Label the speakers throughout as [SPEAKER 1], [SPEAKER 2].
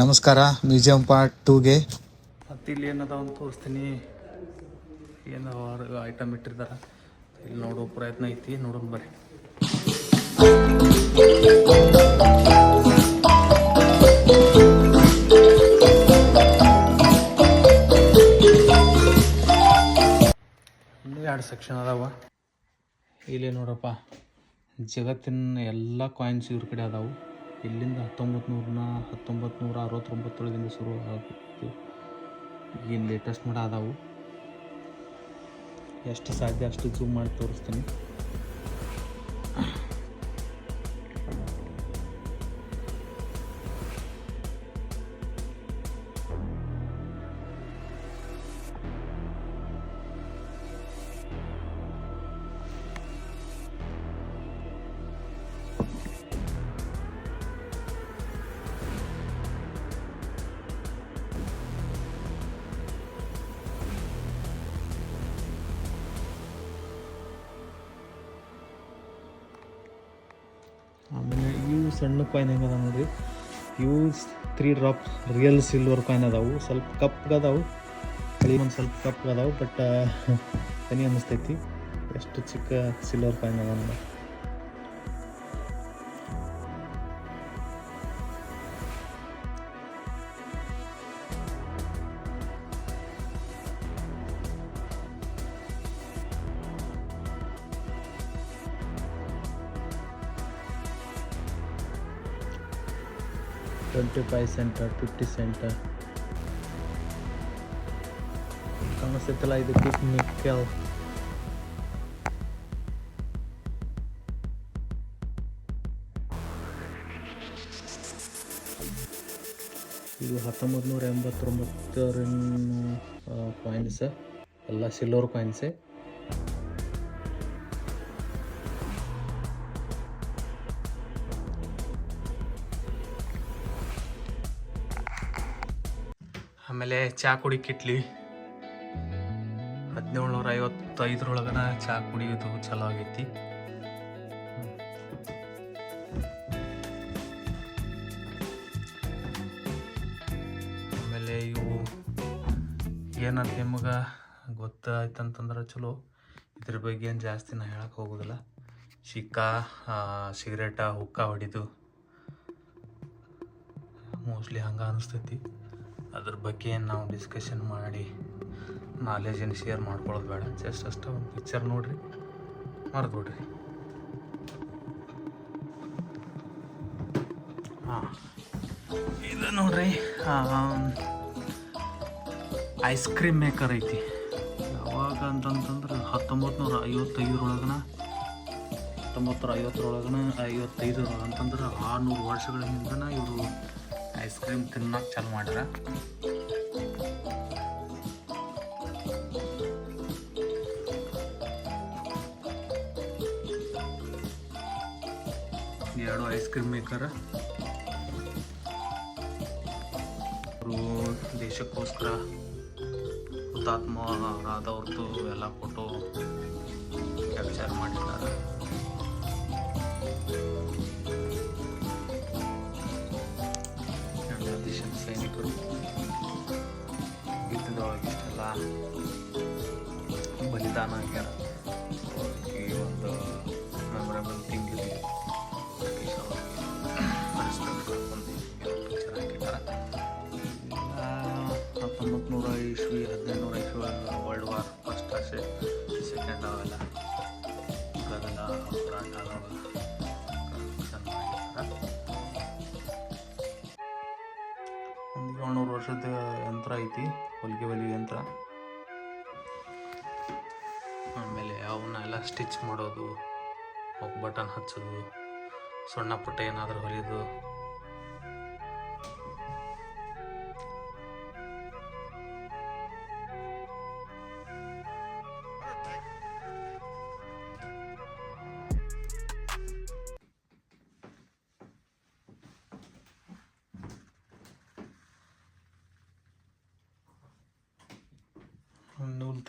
[SPEAKER 1] ನಮಸ್ಕಾರ, museum part ಟೂಗೆ.
[SPEAKER 2] ಮತ್ತಿಲ್ಲಿ ಏನದ ಅಂತ ತೋರಿಸ್ತೀನಿ. ಏನೋ ಐಟಮ್ ಇಟ್ಟಿರ್ತಾರ. ಇಲ್ಲಿ ನೋಡೋ ಪ್ರಯತ್ನ ಐತಿ, ನೋಡೋಣ ಬರ್ರಿ. ಎರಡು ಸೆಕ್ಷನ್ ಅದಾವ. ಇಲ್ಲಿ ನೋಡಪ್ಪ, ಜಗತ್ತಿನ ಎಲ್ಲ ಕಾಯಿನ್ಸ್ ಇವ್ರ ಕಡೆ ಅದಾವು. ಇಲ್ಲಿಂದ ಹತ್ತೊಂಬತ್ತು ನೂರನ ಹತ್ತೊಂಬತ್ತು ನೂರ ಅರವತ್ತೊಂಬತ್ತೊಳಗಿಂದ ಶುರು ಆಗುತ್ತೆ. ಏನು ಲೇಟೆಸ್ಟ್ ಮಾಡ ಅದಾವು. ಎಷ್ಟು ಸಾಧ್ಯ ಅಷ್ಟು ಜೂಮ್ ಮಾಡಿ ತೋರಿಸ್ತೀನಿ. ಸಣ್ಣ ಕಾಯಿನ್ ಹೆಂಗದ ನೋಡ್ರಿ? ಇವು three drop real silver coin ಅದಾವು. ಸ್ವಲ್ಪ ಕಪ್ಪಗದಾವು ಕಳಿ ಒಂದು ಸ್ವಲ್ಪ ಕಪ್ಪಗದಾವು ಬಟ್ ತನಿ ಅನ್ನಿಸ್ತೈತಿ. ಎಷ್ಟು ಚಿಕ್ಕ ಸಿಲ್ವರ್ ಕಾಯಿನ್ ಅದ twenty five cent fifty cent ಕಾಣಿಸ್ತೈತಲ್ಲ ಇದು ನಿಕ್ಕಲ್ ಇದು ಹತ್ತೊಂಬತ್ತು ನೂರ ಎಂಬತ್ತೊಂಬತ್ತರಿಂದ ಕಾಯಿನ್ಸ್ ಎಲ್ಲ ಸಿಲ್ವರ್ ಕಾಯಿನ್ಸೇ ಆಮೇಲೆ ಚಾ ಕುಡಿ ಕಿಟ್ಲಿ ಹದಿನೇಳ್ನೂರ ಐವತ್ತೈದರೊಳಗನ ಚಾ ಕುಡಿಯೋದು ಚಲೋ ಆಗೈತಿ. ಆಮೇಲೆ ಇವು ಏನಂತ ನಿಮಗೆ ಗೊತ್ತಾಯ್ತಂತಂದ್ರೆ ಚಲೋ. ಇದ್ರ ಬಗ್ಗೆ ಏನು ಜಾಸ್ತಿ ನಾ ಹೇಳಕ್ಕೆ ಹೋಗೋದಿಲ್ಲ. ಶಿಕ್ಕಾ ಸಿಗರೇಟ, ಹುಕ್ಕ ಹೊಡಿದು. ಮೋಸ್ಟ್ಲಿ ಹಂಗೆ ಅನಿಸ್ತೈತಿ. ಅದ್ರ ಬಗ್ಗೆ ನಾವು ಡಿಸ್ಕಷನ್ ಮಾಡಿ ನಾಲೆಜನ್ನು ಶೇರ್ ಮಾಡ್ಕೊಳ್ಳೋದು ಬೇಡ. ಜಸ್ಟ್ ಅಷ್ಟೇ ಒಂದು ಪಿಕ್ಚರ್ ನೋಡ್ರಿ ಮರೆತು ಬಿಡ್ರಿ. ಹಾಂ, ಇದು ನೋಡ್ರಿ ಐಸ್ ಕ್ರೀಮ್ ಮೇಕರ್ ಐತಿ. ಯಾವಾಗ ಅಂತಂತಂದ್ರೆ ಹತ್ತೊಂಬತ್ತು ನೂರ ಐವತ್ತೈದರೊಳಗನ ಹತ್ತೊಂಬತ್ತು ನೂರ ಐವತ್ತರೊಳಗನ ಐವತ್ತೈದರೊಳಗೆ ಅಂತಂದ್ರೆ ಆರುನೂರು ವರ್ಷಗಳ ಹಿಂದನ ಇವರು ಐಸ್ ಕ್ರೀಮ್ ತಿನ್ನೋಕೆ ಚಾಲು ಮಾಡ್ರ? ಎರಡು ಐಸ್ ಕ್ರೀಮ್ ಮೇಕರ್. ಅವರು ದೇಶಕ್ಕೋಸ್ಕರ ಹುತಾತ್ಮ ಆದವ್ರದ್ದು ಎಲ್ಲ ಫೋಟೋ ಕ್ಯಾಪ್ಚರ್ ಮಾಡಿದ್ದಾರೆ Bonita Nagar ಒಂದು ಏಳ್ನೂರು ವರ್ಷದ ಯಂತ್ರ ಐತಿ, ಹೊಲಿಗೆ ಹೊಲಿ ಯಂತ್ರ. ಆಮೇಲೆ ಅವನ್ನ ಎಲ್ಲ ಸ್ಟಿಚ್ ಮಾಡೋದು ಬಟನ್ ಹಚ್ಚೋದು, ಸಣ್ಣ ಪುಟ್ಟ ಏನಾದರೂ ಹೊಲಿಯೋದು.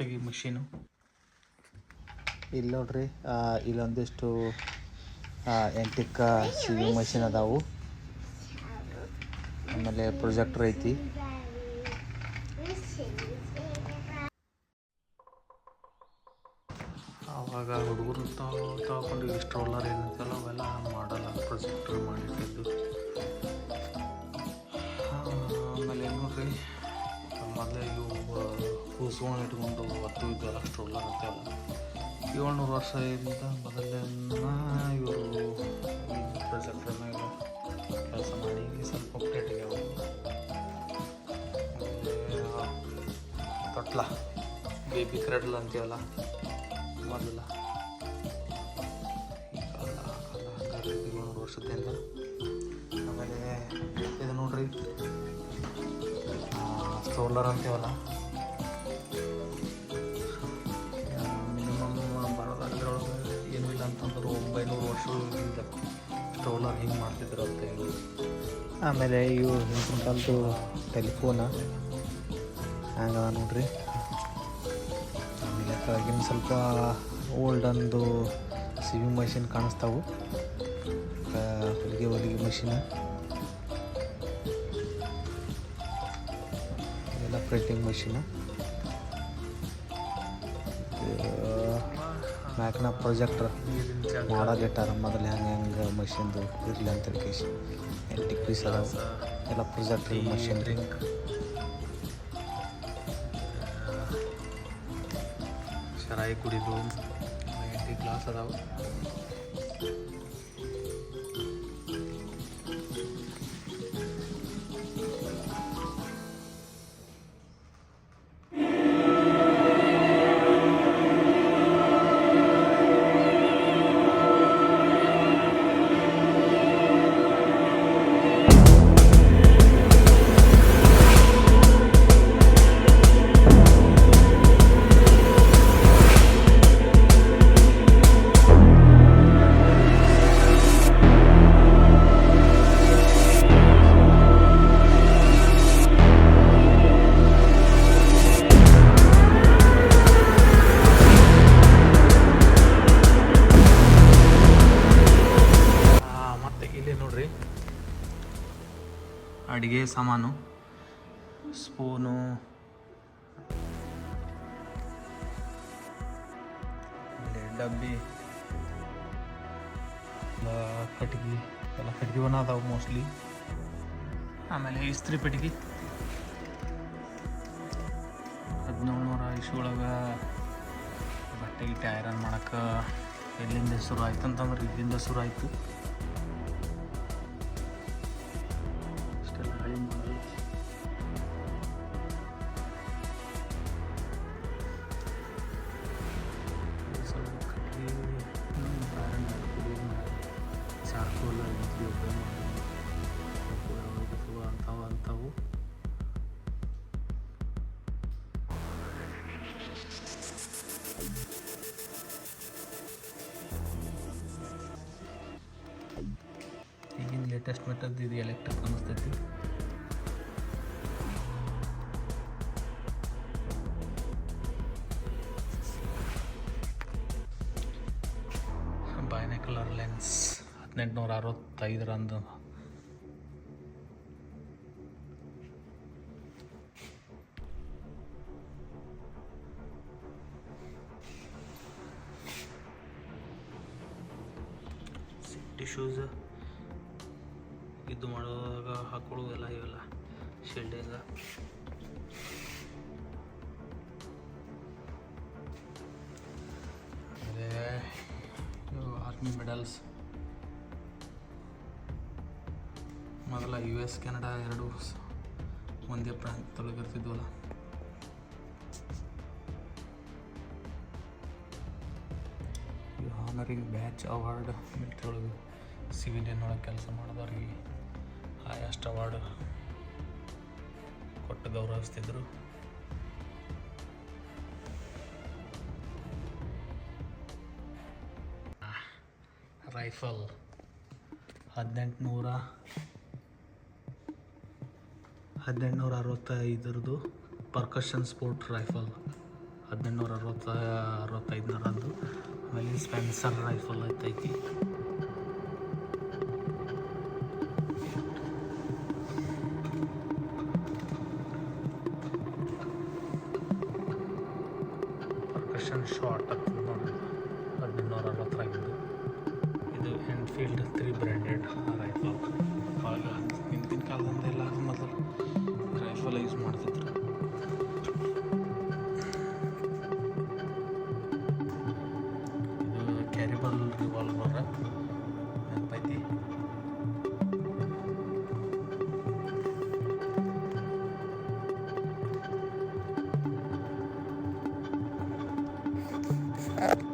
[SPEAKER 2] ತೆಗಿ ಮಷೀನು
[SPEAKER 1] ಇಲ್ಲಿ ನೋಡ್ರಿ ಇಲ್ಲೊಂದಿಷ್ಟು ಎಂಟಿಕ್ಕ ಸಿವಿ ಮಷಿನ್ ಅದಾವು. ಆಮೇಲೆ ಪ್ರೊಜೆಕ್ಟರ್ ಐತಿ.
[SPEAKER 2] ಆವಾಗ ಹುಡುಗರು ತಾವು ತಗೊಂಡು ಏನಂತಲ್ಲ ಏನಿರ್ತಲ್ಲ ಅವೆಲ್ಲ ಮಾಡಲ್ಲ ಪ್ರೊಜೆಕ್ಟರ್ ಮಾಡಿಟ್ಟಿದ್ದು ಆಮೇಲೆ ನೋಡ್ರಿ ಮೊದಲೇ ಇವು ಕೂಸುಗಳನ್ನ ಇಟ್ಕೊಂಡು ಒತ್ತು ಇದ್ದಲ್ಲ ಸ್ಟ್ರೋಲರ್ ಅಲ್ಲ. ಏಳ್ನೂರು ವರ್ಷದಿಂದ ಮೊದಲನ್ನ ಇವರು ಪ್ರೊಜೆಕ್ಟರ್ ಮೇಲೆ ಕೆಲಸ ಮಾಡಿ ಸ್ವಲ್ಪ ಅಪ್ಡೇಟ್ ಆಗ್ಯಾವ ತೊಟ್ಲ ಬೇಬಿ ಕ್ರೆಡ್ಲ್ ಅಂತೀವಲ್ಲ, ಮೊದಲ. ಏಳ್ನೂರು ವರ್ಷದಿಂದ ಆಮೇಲೆ ಇದು ನೋಡ್ರಿ. ಸ್ಟ್ರೋಲರ್ ಅಂತೀವಲ್ಲ ಮಿನಿಮಮ್ ಬರೋದ್ರೊಳಗೆ ಏನೂ ಇಲ್ಲ ಅಂತಂದ್ರೆ ಒಂಬೈನೂರು ವರ್ಷ ಸ್ಟ್ರೋಲರ್ ಹಿಂಗೆ ಮಾಡ್ತಿದ್ರು ಅಂತ ಹೇಳಿ
[SPEAKER 1] ಆಮೇಲೆ ಇವು ಹಿಂದಿನ ಕಾಲದ್ದು ಟೆಲಿಫೋನ ಹ್ಯಾಂಗ ನೋಡ್ರಿ. ಆಮೇಲೆ ಕೆಳಗಿನ ಸ್ವಲ್ಪ ಓಲ್ಡ್ ಅಂದು ಸಿವಿಂಗ್ ಮಷಿನ್ ಕಾಣಿಸ್ತಾವು. ಹೊಲಿಗೆ ಹೊಲಿಗೆ ಮಷಿನ್ ಇವೆಲ್ಲ ಪ್ರಿಂಟಿಂಗ್ ಮಷಿನ್ ಮ್ಯಾಕ್ನ ಪ್ರೊಜೆಕ್ಟರ್
[SPEAKER 2] ನೀರಿನ ಜಾಗ
[SPEAKER 1] ಮಾಡಲಿಟ್ಟಾರ ಮೊದಲು ಹೆಂಗೆ ಹೆಂಗೆ ಮಷಿನ್ದು ಇರಲಿ ಅಂತ ಕೇಸಿ ಎಂಟಿಕ್ ಪೀಸ್ ಅದಾವ ಎಲ್ಲ ಪ್ರೊಜೆಕ್ಟರ್ ಮಷಿನ್ ರೀ
[SPEAKER 2] ಡ್ರಿಂಕ್ ಶರಾಯಿ ಕುಡಿದು ಎಂಟಿ ಗ್ಲಾಸ್ ಅದಾವ ಅಡುಗೆ, ಸಾಮಾನು? ಸ್ಪೂನು. ಡಬ್ಬಿ. ಎಲ್ಲ ಕಟ್ಗೆ, ಎಲ್ಲ ಕಟ್ಗಿವನ್ನ ಅದಾವೆ ಮೋಸ್ಟ್ಲಿ ಆಮೇಲೆ ಇಸ್ತ್ರಿ ಪೆಟ್ಗಿ. ಹದಿನೇಳು ನೂರ ಇಸ್ವಿ ಒಳಗೆ ಬಟ್ಟೆ ಗಿಟ್ಟೆ ಐರನ್ ಮಾಡಕ್ಕೆ ಎಲ್ಲಿಂದ ಶುರು ಆಯ್ತು ಅಂತಂದ್ರೆ ಇಲ್ಲಿಂದ ಶುರು ಆಯಿತು. ಲೇಟೆಸ್ಟ್ ಮೆಥಡ್ ಇದು ಎಲೆಕ್ಟ್ರಿಕ್ ಅನಿಸ್ತೈತಿ ಬೈನಕಲರ್ ಲೆನ್ಸ್ ಹದಿನೆಂಟುನೂರ ಅರವತ್ತೈದರಂದು ಸಿಫ್ಟಿ ಶೂಸ್ ಇದು ಮಾಡುವಾಗ ಹಾಕೊಳ್ಳೋದೆಲ್ಲ ಇವೆಲ್ಲ ಶೀಲ್ಡಿಂಗ ಆರ್ಮಿ ಮೆಡಲ್ಸ್ ಮೊದಲ ಯು ಎಸ್ ಕೆನಡಾ ಎರಡು ಒಂದೇ ಒಂದೇ ಪ್ರಾಂತ್ಯದೊಳಗಿರ್ತಿದ್ವಲ್ಲ ಆನರಿಂಗ್ ಬ್ಯಾಚ್ ಅವಾರ್ಡ್ ಮಿಲ್ಟ್ರಿ ಒಳಗೆ ಸಿವಿಲಿಯನ್ ಒಳಗೆ ಕೆಲಸ ಮಾಡಿದವ್ರಿಗೆ ಹೈಯೆಸ್ಟ್ ಅವಾರ್ಡ್ ಕೊಟ್ಟು ಗೌರವಿಸ್ತಿದ್ರು. ರೈಫಲ್ ಹದಿನೆಂಟುನೂರ ಹದಿನೆಂಟುನೂರ ಅರವತ್ತೈದರದು ಪರ್ಕಷನ್ ಸ್ಪೋರ್ಟ್ ರೈಫಲ್. ಹದಿನೆಂಟುನೂರ ಅರವತ್ತ ಅರವತ್ತೈದನೂರದ್ದು ಆಮೇಲೆ ಸ್ಪೆನ್ಸರ್ ರೈಫಲ್ ಐತೈತಿ.
[SPEAKER 1] Thank you.